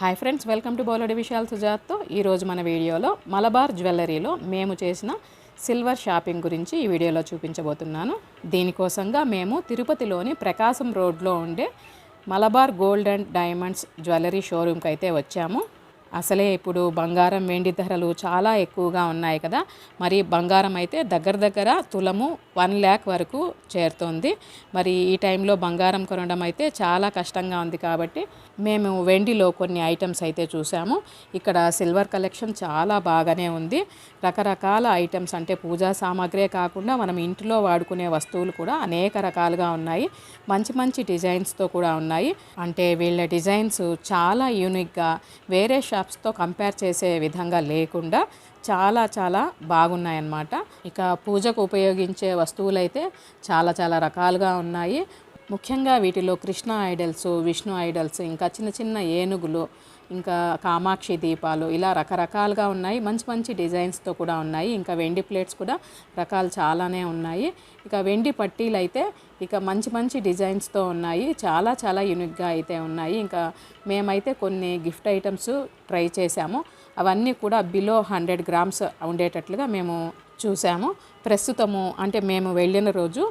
Hi friends welcome to బౌలడి విశాల్ సుజాత్తో ఈరోజు మన వీడియోలో మలబార్ జ్యువెలరీలో మేము చేసిన సిల్వర్ షాపింగ్ గురించి ఈ వీడియోలో చూపించబోతున్నాను. దీనికోసంగా మేము తిరుపతిలోని ప్రకాశం రోడ్లో ఉండే Malabar gold and diamonds jewellery షోరూమ్కి అయితే వచ్చాము. అసలే ఇప్పుడు బంగారం వెండి ధరలు చాలా ఎక్కువగా ఉన్నాయి కదా. మరి బంగారం అయితే దగ్గర దగ్గర తులము వన్ ల్యాక్ వరకు చేరుతోంది. మరి ఈ టైంలో బంగారం కొనడం అయితే చాలా కష్టంగా ఉంది కాబట్టి మేము వెండిలో కొన్ని ఐటమ్స్ అయితే చూసాము. ఇక్కడ సిల్వర్ కలెక్షన్ చాలా బాగానే ఉంది. రకరకాల ఐటమ్స్ అంటే పూజా సామాగ్రే కాకుండా మనం ఇంట్లో వాడుకునే వస్తువులు కూడా అనేక రకాలుగా ఉన్నాయి. మంచి మంచి డిజైన్స్తో కూడా ఉన్నాయి. అంటే వీళ్ళ డిజైన్స్ చాలా యూనిక్గా వేరే షాప్ షాప్స్తో కంపేర్ చేసే విధంగా లేకుండా చాలా చాలా బాగున్నాయన్నమాట. ఇక పూజకు ఉపయోగించే వస్తువులైతే చాలా చాలా రకాలుగా ఉన్నాయి. ముఖ్యంగా వీటిలో కృష్ణ ఐడల్స్ విష్ణు ఐడల్స్ ఇంకా చిన్న చిన్న ఏనుగులు ఇంకా కామాక్షి దీపాలు ఇలా రకరకాలుగా ఉన్నాయి. మంచి మంచి డిజైన్స్తో కూడా ఉన్నాయి. ఇంకా వెండి ప్లేట్స్ కూడా రకాలు చాలానే ఉన్నాయి. ఇక వెండి పట్టీలు అయితే ఇక మంచి మంచి డిజైన్స్తో ఉన్నాయి. చాలా చాలా యూనిక్గా అయితే ఉన్నాయి. ఇంకా మేమైతే కొన్ని గిఫ్ట్ ఐటమ్స్ ట్రై చేసాము అవన్నీ కూడా బిలో హండ్రెడ్ గ్రామ్స్ ఉండేటట్లుగా మేము చూసాము ప్రస్తుతము అంటే మేము వెళ్ళిన రోజు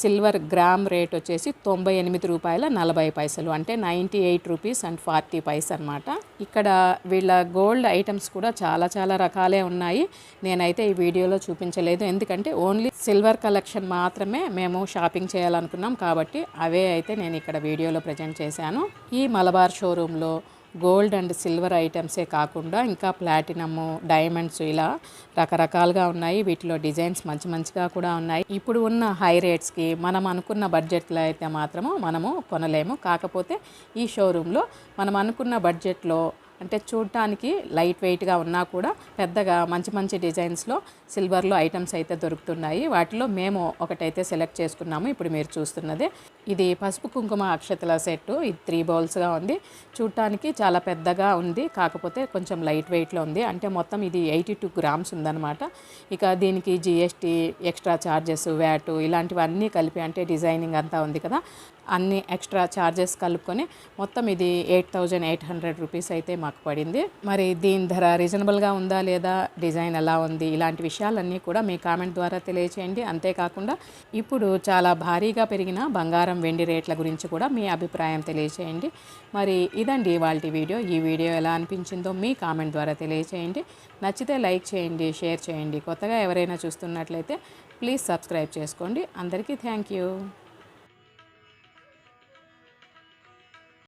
సిల్వర్ గ్రామ్ రేట్ వచ్చేసి తొంభై ఎనిమిది రూపాయల నలభై పైసలు అంటే ninety eight rupees and forty paise అనమాట ఇక్కడ వీళ్ళ గోల్డ్ ఐటమ్స్ కూడా చాలా చాలా రకాలే ఉన్నాయి. నేనైతే ఈ వీడియోలో చూపించలేదు. ఎందుకంటే ఓన్లీ సిల్వర్ కలెక్షన్ మాత్రమే మేము షాపింగ్ చేయాలనుకున్నాం కాబట్టి అవే అయితే నేను ఇక్కడ వీడియోలో ప్రజెంట్ చేశాను. ఈ మలబార్ షోరూంలో గోల్డ్ అండ్ సిల్వర్ ఐటమ్సే కాకుండా ఇంకా ప్లాటినము డైమండ్స్ ఇలా రకరకాలుగా ఉన్నాయి. వీటిలో డిజైన్స్ మంచి మంచిగా కూడా ఉన్నాయి. ఇప్పుడు ఉన్న హై రేట్స్కి మనం అనుకున్న బడ్జెట్లో అయితే మాత్రము మనము కొనలేము. కాకపోతే ఈ షోరూంలో మనం అనుకున్న బడ్జెట్లో అంటే చూడటానికి లైట్ వెయిట్గా ఉన్నా కూడా పెద్దగా మంచి మంచి డిజైన్స్లో సిల్వర్లో ఐటమ్స్ అయితే దొరుకుతున్నాయి. వాటిలో మేము ఒకటైతే సెలెక్ట్ చేసుకున్నాము. ఇప్పుడు మీరు చూస్తున్నదే. ఇది పసుపు కుంకుమ అక్షతల సెట్టు. ఇది త్రీ బౌల్స్గా ఉంది. చూడటానికి చాలా పెద్దగా ఉంది. కాకపోతే కొంచెం లైట్ వెయిట్లో ఉంది. అంటే మొత్తం ఇది ఎయిటీ టూ గ్రామ్స్ ఉందన్నమాట. ఇక దీనికి జిఎస్టీ ఎక్స్ట్రా ఛార్జెస్ వ్యాట్ ఇలాంటివన్నీ కలిపి అంటే డిజైనింగ్ అంతా ఉంది కదా. అన్ని ఎక్స్ట్రా ఛార్జెస్ కలుపుకొని మొత్తం ఇది eight thousand eight hundred rupees అయితే మాకు పడింది. మరి దీని ధర రీజనబుల్గా ఉందా లేదా డిజైన్ ఎలా ఉంది ఇలాంటి విషయాలన్నీ కూడా మీ కామెంట్ ద్వారా తెలియచేయండి. అంతేకాకుండా ఇప్పుడు చాలా భారీగా పెరిగిన బంగారం వెండి రేట్ల గురించి కూడా మీ అభిప్రాయం తెలియచేయండి. మరి ఇదండి ఇవాళ వీడియో. ఈ వీడియో ఎలా అనిపించిందో మీ కామెంట్ ద్వారా తెలియచేయండి. నచ్చితే లైక్ చేయండి షేర్ చేయండి. కొత్తగా ఎవరైనా చూస్తున్నట్లయితే ప్లీజ్ సబ్స్క్రైబ్ చేసుకోండి. అందరికీ థ్యాంక్ యూ.